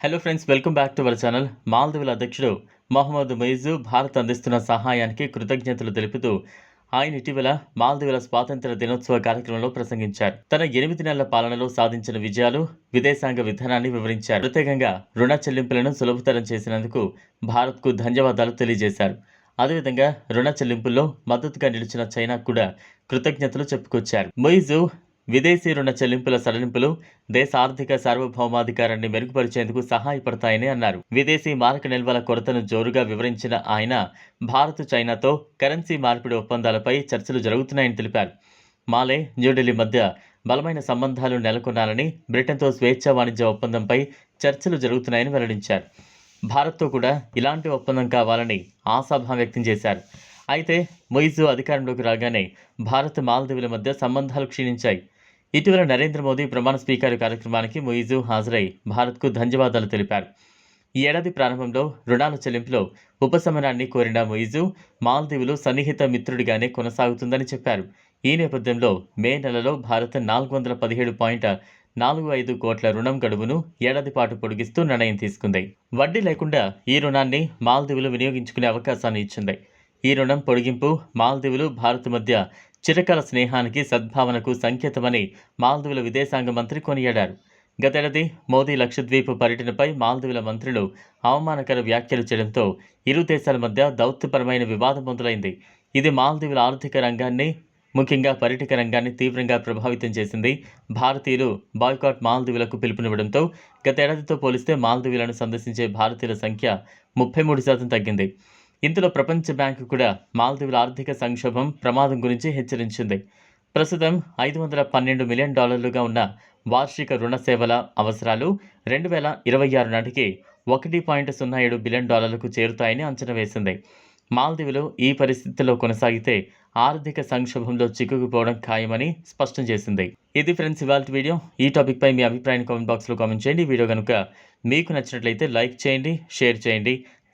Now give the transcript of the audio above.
Hello friends welcome back to our channel మాల్దీవుల అధ్యక్షుడు మహమ్మద్ మొయిజు భారత్ అందిస్తున్న సహాయానికి కృతజ్ఞతలు తెలుపుతూ ఆయన ఇటీవల మాల్దీవుల స్వాతంత్ర దినోత్సవ కార్యక్రమంలో ప్రసంగించారు. తన ఎనిమిది నెలల పాలనలో సాధించిన విజయాలు విదేశాంగ విధానాన్ని వివరించారు. ప్రత్యేకంగా రుణ చెల్లింపులను సులభతరం చేసినందుకు భారత్కు ధన్యవాదాలు తెలియజేశారు. అదేవిధంగా రుణ చెల్లింపుల్లో మద్దతుగా నిలిచిన చైనాకు కూడా కృతజ్ఞతలు చెప్పుకొచ్చారు. మొయిజు విదేశీ రుణ చెల్లింపుల సడలింపులు దేశ ఆర్థిక సార్వభౌమాధికారాన్ని మెరుగుపరిచేందుకు సహాయపడతాయని అన్నారు. విదేశీ మారక నిల్వల కొరతను జోరుగా వివరించిన ఆయన భారత్ చైనాతో కరెన్సీ మార్పిడి ఒప్పందాలపై చర్చలు జరుగుతున్నాయని తెలిపారు. మాలే న్యూఢిల్లీ మధ్య బలమైన సంబంధాలు నెలకొనాలని బ్రిటన్తో స్వేచ్ఛా వాణిజ్య ఒప్పందంపై చర్చలు జరుగుతున్నాయని వెల్లడించారు. భారత్తో కూడా ఇలాంటి ఒప్పందం కావాలని ఆశాభావం వ్యక్తం చేశారు. అయితే మొయిజు అధికారంలోకి రాగానే భారత్ మాల్దీవుల మధ్య సంబంధాలు క్షీణించాయి. ఇటీవల నరేంద్ర మోదీ ప్రమాణ స్వీకార కార్యక్రమానికి ముయిజు హాజరై భారత్కు ధన్యవాదాలు తెలిపారు. ఈ ఏడాది ప్రారంభంలో రుణాల చెల్లింపులో ఉపశమనాన్ని కోరిన మొయిజు మాల్దీవులు సన్నిహిత మిత్రుడిగానే కొనసాగుతుందని చెప్పారు. ఈ నేపథ్యంలో మే నెలలో భారత్ నాలుగు వందల పదిహేడు పాయింట్ నాలుగు ఐదు కోట్ల రుణం గడువును ఏడాది పాటు పొడిగిస్తూ నిర్ణయం తీసుకుంది. వడ్డీ లేకుండా ఈ రుణాన్ని మాల్దీవులు వినియోగించుకునే అవకాశాన్ని ఇచ్చింది. ఈ రుణం పొడిగింపు మాల్దీవులు భారత్ మధ్య చిరకాల స్నేహానికి సద్భావనకు సంకేతమని మాల్దీవుల విదేశాంగ మంత్రి కొనియాడారు. గతేడాది మోదీ లక్షద్వీప్ పర్యటనపై మాల్దీవుల మంత్రులు అవమానకర వ్యాఖ్యలు చేయడంతో ఇరు దేశాల మధ్య దౌత్యపరమైన వివాదం మొదలైంది. ఇది మాల్దీవుల ఆర్థిక రంగాన్ని ముఖ్యంగా పర్యాటక రంగాన్ని తీవ్రంగా ప్రభావితం చేసింది. భారతీయులు బాయ్కాట్ మాల్దీవులకు పిలుపునివ్వడంతో గతేడాదితో పోలిస్తే మాల్దీవులను సందర్శించే భారతీయుల సంఖ్య ముప్పై మూడు శాతం తగ్గింది. ఇందులో ప్రపంచ బ్యాంకు కూడా మాల్దీవుల ఆర్థిక సంక్షోభం ప్రమాదం గురించి హెచ్చరించింది. ప్రస్తుతం ఐదు వందల పన్నెండు మిలియన్ డాలర్లుగా ఉన్న వార్షిక రుణ సేవల అవసరాలు రెండు వేల ఇరవై ఆరు నాటికి ఒకటి పాయింట్ సున్నా ఏడు బిలియన్ డాలర్లకు చేరుతాయని అంచనా వేసింది. మాల్దీవులు ఈ పరిస్థితిలో కొనసాగితే ఆర్థిక సంక్షోభంలో చిక్కుకుపోవడం ఖాయమని స్పష్టం చేసింది. ఇది ఫ్రెండ్స్ ఇవాళ వీడియో. ఈ టాపిక్పై మీ అభిప్రాయాన్ని కామెంట్ బాక్స్లో కామెంట్ చేయండి. వీడియో కనుక మీకు నచ్చినట్లయితే లైక్ చేయండి షేర్ చేయండి.